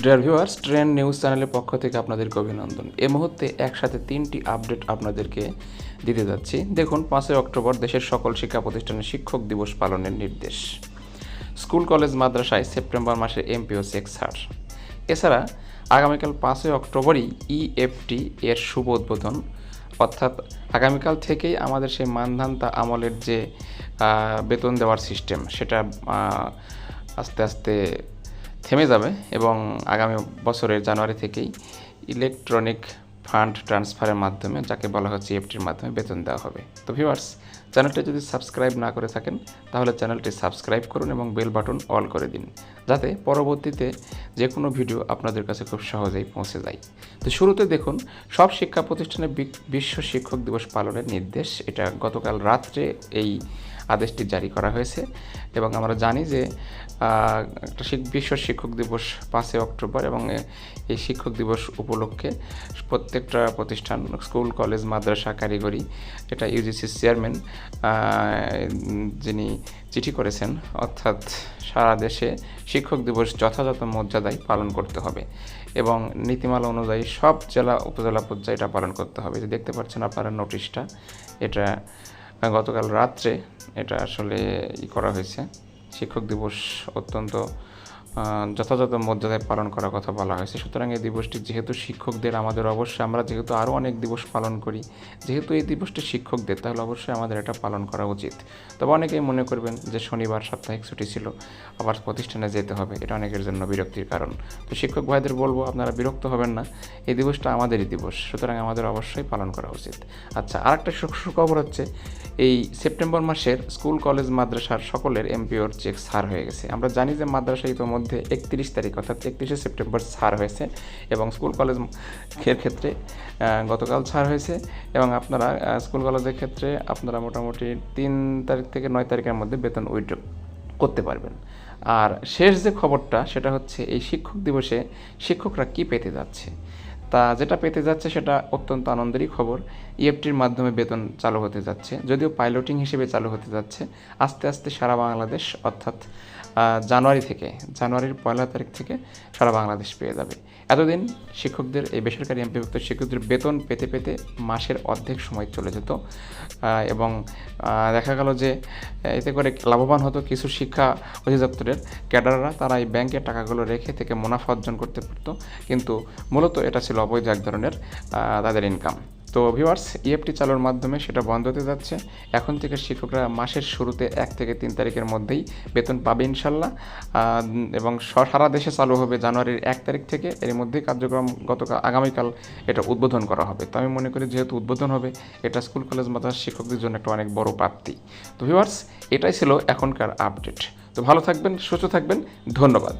Dear viewers train news চ্যানেলের পক্ষ থেকে আপনাদেরকে অভিনন্দন। এ মুহূর্তে একসাথে তিনটি আপডেট আপনাদেরকে দিতে যাচ্ছি। দেখুন, পাঁচই অক্টোবর দেশের সকল শিক্ষা প্রতিষ্ঠানে শিক্ষক দিবস পালনের নির্দেশ। স্কুল, কলেজ, মাদ্রাসায় সেপ্টেম্বর মাসে এমপিও সেক্স ছাড় এছাড়া আগামীকাল পাঁচই অক্টোবরই ইএফটি এর শুভ উদ্বোধন। অর্থাৎ আগামীকাল থেকেই আমাদের সেই মানধান্তা আমলের যে বেতন দেওয়ার সিস্টেম সেটা আস্তে আস্তে থেমে যাবে এবং আগামী বছরের জানুয়ারি থেকেই ইলেকট্রনিক ফান্ড ট্রান্সফারের মাধ্যমে, যাকে বলা হচ্ছে এফটির মাধ্যমে বেতন দেওয়া হবে। তো ভিউয়ার্স চ্যানেলটি যদি সাবস্ক্রাইব না করে থাকেন, তাহলে চ্যানেলটি সাবস্ক্রাইব করুন এবং বেল বাটন অল করে দিন, যাতে পরবর্তীতে যে কোনো ভিডিও আপনাদের কাছে খুব সহজেই পৌঁছে যায়। তো শুরুতে দেখুন, সব শিক্ষা প্রতিষ্ঠানে বিশ্ব শিক্ষক দিবস পালনের নির্দেশ। এটা গতকাল রাত্রে এই আদেশটি জারি করা হয়েছে এবং আমরা জানি যে একটা বিশ্ব শিক্ষক দিবস পাঁচই অক্টোবর এবং এই শিক্ষক দিবস উপলক্ষে প্রত্যেকটা প্রতিষ্ঠান, স্কুল, কলেজ, মাদ্রাসা, কারিগরি, এটা ইউজিসির চেয়ারম্যান যিনি চিঠি করেছেন, অর্থাৎ সারা দেশে শিক্ষক দিবস যথাযথ মর্যাদায় পালন করতে হবে এবং নীতিমালা অনুযায়ী সব জেলা, উপজেলা পর্যায়ে এটা পালন করতে হবে। যে দেখতে পাচ্ছেন আপনারা নোটিশটা এটা গতকাল রাত্রে এটা আসলে ই করা হয়েছে। শিক্ষক দিবস অত্যন্ত যথাযথ মর্যাদায় পালন করার কথা বলা হয়েছে। সুতরাং এই দিবসটি যেহেতু শিক্ষকদের, আমাদের অবশ্যই, আমরা যেহেতু আরও অনেক দিবস পালন করি, যেহেতু এই দিবসটি শিক্ষকদের, তাহলে অবশ্যই আমাদের এটা পালন করা উচিত। তবে অনেকেই মনে করবেন যে শনিবার সাপ্তাহিক ছুটি ছিল, আবার প্রতিষ্ঠানে যেতে হবে, এটা অনেকের জন্য বিরক্তির কারণ। তো শিক্ষক ভাইদের বলব, আপনারা বিরক্ত হবেন না, এই দিবসটা আমাদেরই দিবস, সুতরাং আমাদের অবশ্যই পালন করা উচিত। আচ্ছা আরেকটা সু- সুখবর হচ্ছে, এই সেপ্টেম্বর মাসের স্কুল, কলেজ, মাদ্রাসার সকলের এমপিওর চেক সার হয়ে গেছে। আমরা জানি যে মাদ্রাসা ইতোমধ্যে একত্রিশ তারিখ অর্থাৎ একত্রিশে সেপ্টেম্বর ছাড় হয়েছে এবং স্কুল কলেজের ক্ষেত্রে গতকাল ছাড় হয়েছে এবং আপনারা স্কুল কলেজের ক্ষেত্রে আপনারা মোটামুটি তিন তারিখ থেকে নয় তারিখের মধ্যে বেতন উইড্র করতে পারবেন। আর শেষ যে খবরটা, সেটা হচ্ছে এই শিক্ষক দিবসে শিক্ষকরা কি পেতে যাচ্ছে? তা যেটা পেতে যাচ্ছে সেটা অত্যন্ত আনন্দেরই খবর। ইএফটির মাধ্যমে বেতন চালু হতে যাচ্ছে, যদিও পাইলটিং হিসেবে চালু হতে যাচ্ছে। আস্তে আস্তে সারা বাংলাদেশ, অর্থাৎ জানুয়ারি থেকে, জানুয়ারির পয়লা তারিখ থেকে সারা বাংলাদেশ পেয়ে যাবে। এতদিন শিক্ষকদের, এই বেসরকারি এমপিভুক্ত শিক্ষকদের বেতন পেতে পেতে মাসের অর্ধেক সময় চলে যেত। এবং দেখা গেল যে, এতে করে লাভবান হতো কিছু শিক্ষা অধিদপ্তরের ক্যাডাররা। তারা এই ব্যাংকের টাকাগুলো রেখে থেকে মুনাফা অর্জন করতে পারতো। কিন্তু মূলত এটা ছিল অবৈধ এক ধরনের তাদের ইনকাম তো ভিউয়ার্স ইএফটি চালুর মাধ্যমে সেটা বন্ধ হতে যাচ্ছে। এখন থেকে শিক্ষকরা মাসের শুরুতে এক থেকে তিন তারিখের মধ্যেই বেতন পাবে ইনশাল্লাহ। এবং সারা দেশে চালু হবে জানুয়ারির এক তারিখ থেকে। এর মধ্যেই কার্যক্রম গতকাল আগামীকাল এটা উদ্বোধন করা হবে। তো আমি মনে করি যেহেতু উদ্বোধন হবে, এটা স্কুল, কলেজ, মাদ্রাসা শিক্ষকদের জন্য একটা অনেক বড় প্রাপ্তি। তো ভিউয়ার্স এটাই ছিল এখনকার আপডেট তো ভালো থাকবেন, সুস্থ থাকবেন। ধন্যবাদ।